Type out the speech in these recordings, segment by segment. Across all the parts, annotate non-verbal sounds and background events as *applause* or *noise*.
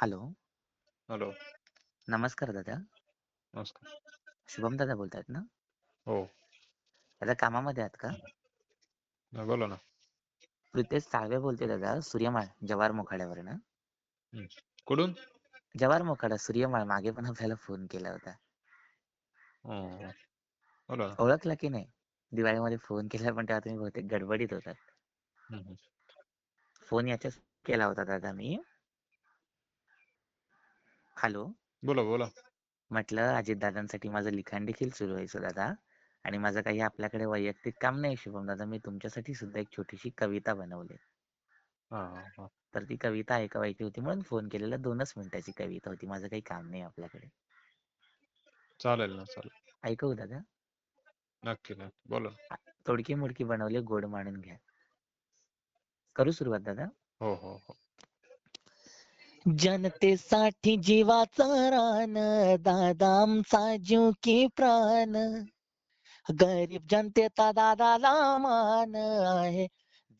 Hello. Hello. नमस्कार दादा. नमस्कार. शुभम दादा बोलतायत ना? हो. दादा कामामध्ये आहात का? बोला ना. प्रितेश साळवे बोलतोय दादा सूर्यमाळ जव्हार मोखाड्यावरनं. हं. कुठून? जव्हार मोखाडा सूर्यमाळ मागे पण आपल्याला फोन केला होता. हं. बोला ना. ओळखला की नाही? दिवाळीमध्ये फोन केला पण तेव्हा तुम्ही बहुतेक गडबडीत होतात. फोन याच्याच केला होता दादा मी. हॅलो. बोला, बोला. म्हटलं अजितदादांसाठी माझं लिखाण देखील सुरू व्हायचं दादा आणि माझं काही आपल्याकडे वैयक्तिक काम नाही शुभम दादा. मी तुमच्यासाठी सुद्धा एक छोटीशी कविता बनवली. हां, हां. तर ती कविता ऐकवायची होती म्हणून फोन केलेला. 2च मिनिटाची कविता होती. माझं काही काम नाही आपल्याकडे. चालेल ना, चालेल. ऐकवू दादा? नक्की, नक्की. बोला ना. आ, तोडकी-मोडकी बनवली गोड मानून घ्या. करू सुरुवात दादा? हो, हो, हो. जनतेसाठी जीवाचं रान दादा आमचा जीव की प्राण. गरीब जनतेचा दादाला मान आहे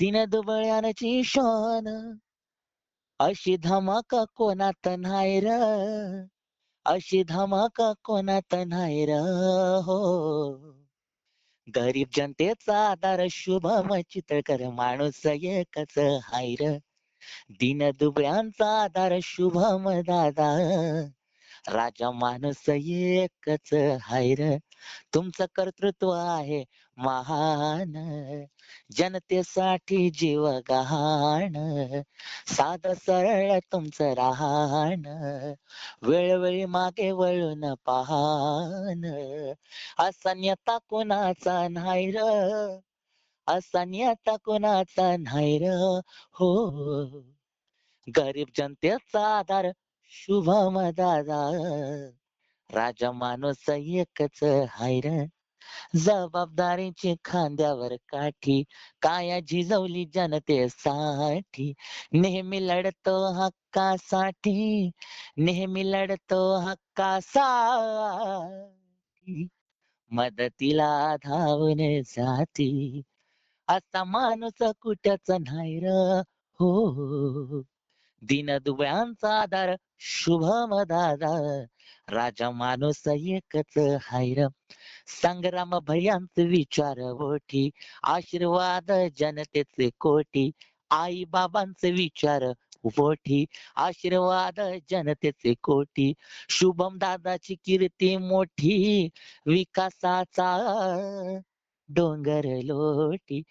दीनदुबळ्यांची शान. अशी धमक कोणात नाही र अशी धमक कोणात नाही र हो. गरीब जनतेचा आधार शुभम चितळकर माणूस एकच हाय दिन दुबळ्यांचा आधार शुभम दादा. राजा माणूस एकच हायर तुमचं कर्तृत्व आहे महान. जनतेसाठी जीव गहाण. साध सरळ तुमचं राहण. वेळोवेळी मागे वळून पाहान. असन्यता नेता कोणाचा नाही र. असा आता कोणाचा नाही र? हो. गरीब जनतेचा आधार शुभम दादा राजा माणूस एकच हायर जबाबदारीची खांद्यावर काठी काया झिजवली जनतेसाठी. नेहमी लढतो हक्कासाठी नेहमी लढतो हक्कासाठी. मदतीला धावून जाती. असा माणूस कुठच नाही र. हो, हो. दिन दीनदुबळ्यांचा आधार शुभम दादा राजा माणूस एकच हायर संग्राम भयांच विचार ओठी. आशीर्वाद जनतेचे कोटी. आई बाबांचे विचार ओठी. आशीर्वाद जनतेचे कोटी. शुभम दादाची कीर्ती मोठी. विकासाचा डोंगर लोटी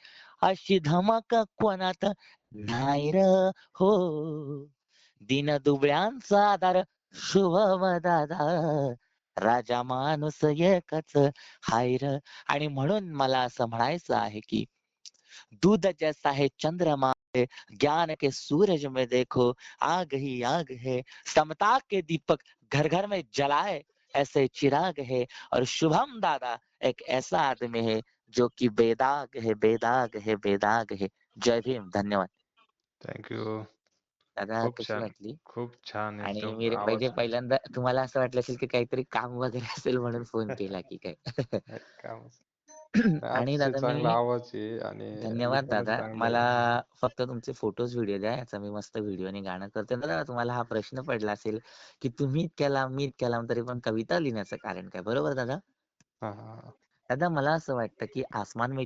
अशी धमक कोणात नाही र हो. दीनदुबळ्यांचा आधार शुभम दादा राजा माणूस एकच हायर आणि म्हणून मला असं म्हणायचं आहे की दूध जैसा है चंद्रमा ज्ञान के सूरज में देखो आग ही आग है. समता के दीपक घर घर में जलाए ऐसे चिराग है. और शुभम दादा एक ऐसा आदमी है जो कि बेदाग है बेदाग है बेदाग है जय भीम धन्यवाद थँक यू. दादा खूप कशी छान. वाटली खूप छान आणि एकदम मी आवाज म्हणजे पहिल्यांदा तुम्हाला असं वाटलं असेल की काहीतरी काम वगैरे असेल म्हणून फोन केला की काय कामच. *clears throat* आणि अतिशय दादा चांगला मी आवाज आहे आणि धन्यवाद दादा चांगलं मला आहे. फक्त तुमचे फोटोज व्हिडिओ द्या याचा मी मस्त व्हिडिओने गाणं करते दादा तुम्हाला हा प्रश्न पडला असेल की तुम्ही इतक्या लांब मी इतक्या लांब तरी पण कविता लिहिण्याचं कारण काय बरोबर दादा हां, हां, हां. दादा मला असं वाटतं की आसमान में